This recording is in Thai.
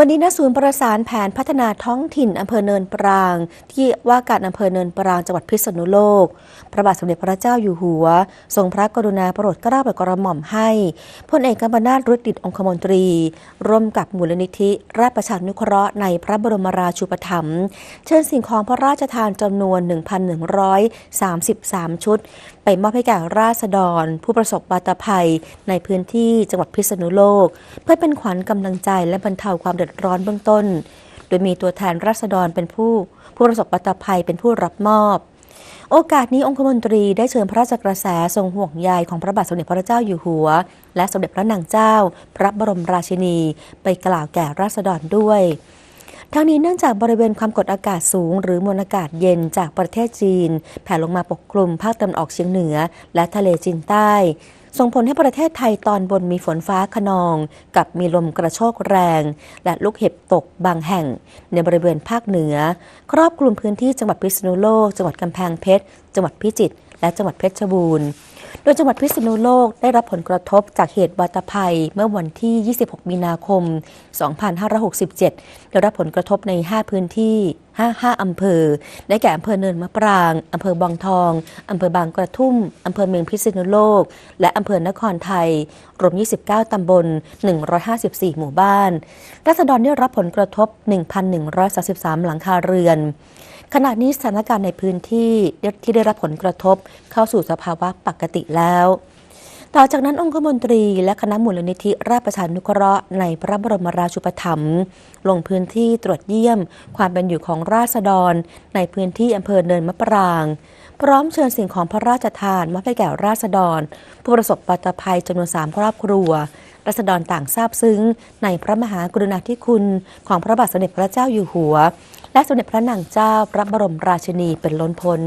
วันนี้ณศูนย์ประสานแผนพัฒนาท้องถิ่นอำเภอเนินปราง ที่ว่าการอำเภอเนินปรางจังหวัดพิษณุโลก พระบาทสมเด็จพระเจ้าอยู่หัว ทรงพระกรุณาโปรดเกล้าโปรดกระหม่อมให้พลเอกกัมปนาตรุดิตองคมนตรี ร่วมกับมูลนิธิ ราชประชานุเคราะห์ในพระบรมราชูปถัมภ์เชิญสิ่งของพระราชทานจำนวน 1,133 ชุด ไปมอบให้แก่ราษฎร ผู้ประสบวาตภัยในพื้นที่จังหวัดพิษณุโลก เพื่อเป็นขวัญกำลังใจและบรรเทาความเดือดร้อนเบื้องต้น โดยมีตัวแทนราษฎรเป็นผู้ ผู้ประสบวาตภัยเป็นผู้รับมอบ โอกาสนี้องคมนตรีได้เชิญพระราชกระแสทรงห่วงใยของพระบาทสมเด็จพระเจ้าอยู่หัว และสมเด็จพระนางเจ้า พระบรมราชินี ไปกล่าวแก่ราษฎรด้วยทั้งนี้เนื่องจากบริเวณความกดอากาศสูง หรือมวลอากาศเย็นจากประเทศจีน แผ่ลงมาปกคลุมภาคตะวันออกเฉียงเหนือ และทะเลจีนใต้ ส่งผลให้ประเทศไทยตอนบนมีฝนฟ้าขนอง กับมีลมกระโชกแรง และลูกเห็บตกบางแห่ง ในบริเวณภาคเหนือ ครอบคลุมพื้นที่จังหวัดพิษณุโลก จังหวัดกำแพงเพชร จังหวัดพิจิตร และจังหวัดเพชรบูรณ์ ดยจังหวัดพิษณุโลกได้รับผลกระทบจากเหตุวาตภัยเมื่อวันที่ 26 มีนาคม 2567 ได้รับผลกระทบใน 5 พื้นที่ 5 5 อำเภอ ได้แก่อำเภอเนินมะปราง อำเภอบางทอง อำเภอบางกระทุ่ม อำเภอเมืองพิษณุโลก และอำเภอนครไทย รวม 29 ตำบล 154 หมู่บ้าน รัษฎรได้รับผลกระทบ 1,133 หลังคาเรือน ขณะนี้สถานการณ์ในพื้นที่ที่ได้รับผลกระทบเข้าสู่สภาวะปกติแล้ว ต่อจากนั้นองคมนตรีและคณะมูลนิธิราชประชานุเคราะห์ในพระบรมราชูปถัมภ์ลงพื้นที่ตรวจเยี่ยม ความเป็นอยู่ของราษฎร ในพื้นที่อำเภอเนินมะปราง พร้อมเชิญสิ่งของพระราชทานมอบให้แก่ราษฎร ผู้ประสบปัตภัยจำนวนสามครอบครัว รัษฎรต่างทราบซึ้ง ในพระมหากรุณาธิคุณของพระบาทสมเด็จพระเจ้าอยู่หัว และสมเด็จพระนางเจ้าพระบรมราชินีเป็นล้นพ้น